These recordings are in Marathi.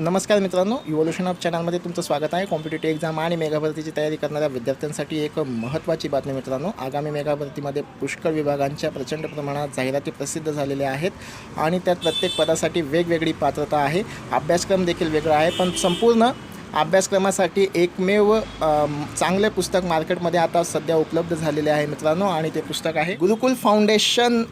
नमस्कार मित्रांनो इव्होल्युशन ऑफ चॅनलमध्ये तुमचं स्वागत आहे. कॉम्पिटेटिव्ह एक्झाम आणि मेगाभरतीची तयारी करणाऱ्या विद्यार्थ्यांसाठी एक महत्त्वाची बातमी मित्रांनो. आगामी मेगाभरतीमध्ये पुष्कळ विभागांच्या प्रचंड प्रमाणात जाहिराती प्रसिद्ध झालेल्या आहेत आणि त्यात प्रत्येक पदासाठी वेगवेगळी पात्रता आहे. अभ्यासक्रम देखील वेगळा आहे पण संपूर्ण अभ्यासक्रमासाठी एकमेव चांगले पुस्तक मार्केटमध्ये आता सध्या उपलब्ध झालेले आहे मित्रांनो आणि ते पुस्तक आहे गुरुकुल फाउंडेशन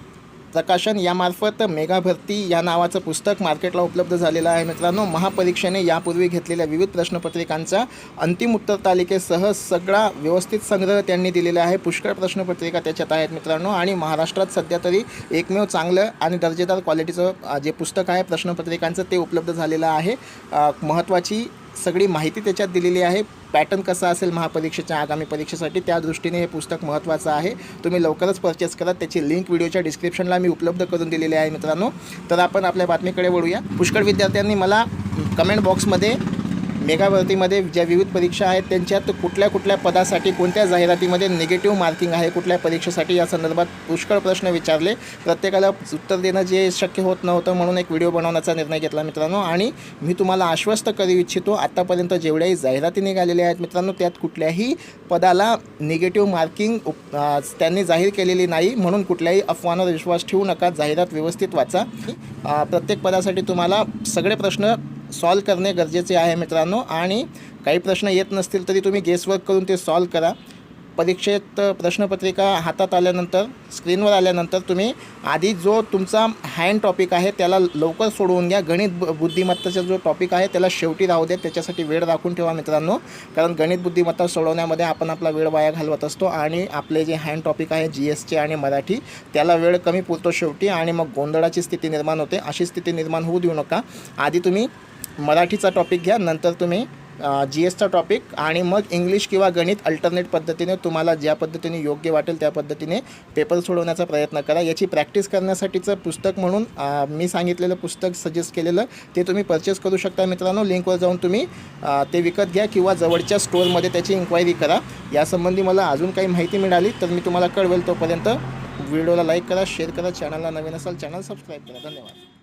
प्रकाशन यामार्फत मेगाभरती या नावाचं पुस्तक मार्केटला उपलब्ध झालेलं आहे. मित्रांनो महापरीक्षेने यापूर्वी घेतलेल्या विविध प्रश्नपत्रिकांचा अंतिम उत्तर तालिकेसह सगळा व्यवस्थित संग्रह त्यांनी दिलेला आहे. पुष्कळ प्रश्नपत्रिका त्याच्यात आहेत मित्रांनो आणि महाराष्ट्रात सध्या तरी एकमेव चांगलं आणि दर्जेदार क्वालिटीचं जे पुस्तक आहे प्रश्नपत्रिकांचं ते उपलब्ध झालेलं आहे. महत्त्वाची सगळी माहिती त्याच्यात दिलेली आहे. पॅटर्न कसा असेल महापरीक्षेच्या आगामी परीक्षेसाठी त्या दृष्टीने हे पुस्तक महत्त्वाचं आहे. तुम्ही लवकरच परचेस करा. त्याची लिंक व्हिडिओच्या डिस्क्रिप्शनला मी उपलब्ध करून दिलेली आहे मित्रांनो. तर आपण आपल्या बातमीकडे वळूया. पुष्कळ विद्यार्थ्यांनी मला कमेंट बॉक्समध्ये मेगाभरतीमध्ये ज्या विविध परीक्षा आहेत त्यांच्यात कुठल्या कुठल्या पदासाठी कोणत्या जाहिरातीमध्ये निगेटिव्ह मार्किंग आहे कुठल्या परीक्षेसाठी या संदर्भात पुष्कळ प्रश्न विचारले. प्रत्येकाला उत्तर देणं जे शक्य होत नव्हतं म्हणून एक व्हिडिओ बनवण्याचा निर्णय घेतला मित्रांनो. आणि मी तुम्हाला आश्वस्त करू इच्छितो आत्तापर्यंत जेवढ्याही जाहिराती निघालेल्या आहेत मित्रांनो त्यात कुठल्याही पदाला निगेटिव्ह मार्किंग उप- त्यांनी जाहीर केलेली नाही म्हणून कुठल्याही अफवांवर विश्वास ठेवू नका. जाहिरात व्यवस्थित वाचा. प्रत्येक पदासाठी तुम्हाला सगळे प्रश्न सॉल्व करणे गरजेचे आहे मित्रांनो. आणि काही प्रश्न येत नसतील तरी तुम्ही गेसवर्क करून ते सॉल्व करा. परीक्षेत प्रश्नपत्रिका हातात आल्यानंतर स्क्रीनवर आल्यानंतर तुम्ही आधी जो तुमचा हँड टॉपिक आहे त्याला लवकर सोडवून घ्या. गणित बुद्धिमत्ताचा जो टॉपिक आहे त्याला शेवटी राहू द्या. त्याच्यासाठी वेळ राखून ठेवा मित्रांनो. कारण गणित बुद्धिमत्ता सोडवण्यामध्ये आपण आपला वेळ वाया घालवत असतो आणि आपले जे हँड टॉपिक आहे जी एसचे आणि मराठी त्याला वेळ कमी पुरतो शेवटी आणि मग गोंधळाची स्थिती निर्माण होते. अशी स्थिती निर्माण होऊ देऊ नका. आधी तुम्ही मराठीचा टॉपिक घ्या नंतर तुम्ही जी एसचा टॉपिक आणि मग इंग्लिश किंवा गणित अल्टरनेट पद्धतीने तुम्हाला ज्या पद्धतीने योग्य वाटेल त्या पद्धतीने पेपर सोडवण्याचा प्रयत्न करा. याची प्रॅक्टिस करण्यासाठीचं पुस्तक म्हणून मी सांगितलेलं पुस्तक सजेस्ट केलेलं ते तुम्ही परचेस करू शकता मित्रांनो. लिंकवर जाऊन तुम्ही ते विकत घ्या किंवा जवळच्या स्टोअरमध्ये त्याची इन्क्वायरी करा. यासंबंधी मला अजून काही माहिती मिळाली तर मी तुम्हाला कळवेल तोपर्यंत. व्हिडिओला लाईक करा शेअर करा. चॅनलला नवीन असाल चॅनल सबस्क्राईब करा. धन्यवाद.